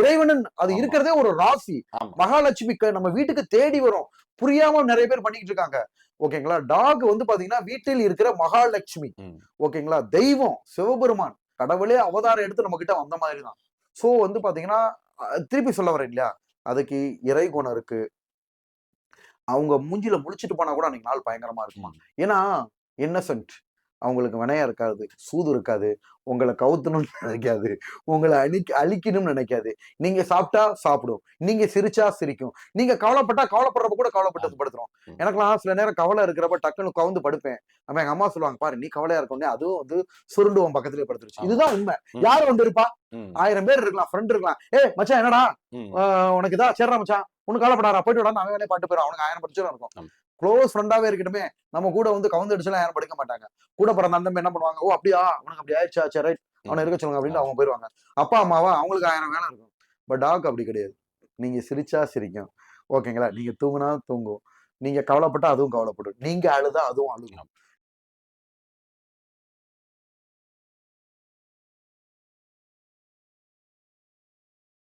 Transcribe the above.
இறைவனன் அது. இருக்கிறதே ஒரு ராசி. மகாலட்சுமி நம்ம வீட்டுக்கு தேடி வரும். புரியாம நிறைய பேர் பண்ணிக்கிட்டு இருக்காங்க. ஓகேங்களா? டாக் வந்து பாத்தீங்கன்னா வீட்டில் இருக்கிற மகாலட்சுமி. ஓகேங்களா? தெய்வம் சிவபெருமான். கடவுளே அவதாரம் எடுத்து நம்ம கிட்ட வந்த மாதிரி தான் சோ வந்து பாத்தீங்கன்னா திருப்பி சொல்ல வரேன் இல்லையா? அதுக்கு இறை குணம் இருக்கு. அவங்க மூஞ்சில முழிச்சிட்டு போனா கூட அன்னைக்கு நாள் பயங்கரமா இருக்குமா? ஏன்னா இன்னசென்ட் அவங்களுக்கு வினையா இருக்காது சூது இருக்காது உங்களை கவுத்தணும்னு நினைக்காது உங்களை அழிக்க அழிக்கணும்னு நினைக்காது. நீங்க சாப்பிட்டா சாப்பிடும் நீங்க சிரிச்சா சிரிக்கும். நீங்க கவலைப்பட்டா கவலைப்படுறப்ப கூட கவலைப்பட்டு படுத்துரும். ம். எனக்கெல்லாம் சில நேரம் கவலை இருக்கிறப்ப டக்குன்னு கவுந்து படுப்பேன். அப்ப எங்க அம்மா சொல்லுவாங்க பாரு நீ கவலையா இருக்கோன்னே அதுவும் வந்து சுருண்டு உன் பக்கத்துலயே படுத்துருச்சு. இதுதான் உண்மை. யார் வந்து இருப்பா? ஆயிரம் பேர் இருக்கலாம் ஃப்ரெண்ட் இருக்கலாம். ஏ மச்சான் என்னடா? உனக்கு இதா? சேர்றா மச்சான். உனக்கு கவலைப்படாரா போயிட்டு விடா அவன் பாட்டு போயிடும் அவனுக்கு ஆயிரம் பிரச்சனை இருக்கும். க்ளோஸ் ஃப்ரெண்டாவே இருக்கட்டுமே நம்ம கூட வந்து கவுந்து அடிச்சுலாம் யாரும் படுக்க மாட்டாங்க. கூட பிறந்த அந்த என்ன பண்ணுவாங்க? ஓ அப்படியா? உனக்கு அப்படி ஆயிடுச்சா? சரி ரைட் அவனை இருக்க சொல்லுங்க அப்படின்னு அவங்க போயிடுவாங்க அப்பா அம்மாவா? அவங்களுக்கு ஆயிரம் வேலை இருக்கும். பட் டாக் அப்படி கிடையாது. நீங்க சிரிச்சா சிரிக்கும். ஓகேங்களா? நீங்க தூங்குனா தூங்கும். நீங்க கவலைப்பட்டா அதுவும் கவலைப்படும். நீங்க அழுதா அதுவும் அழுகும்.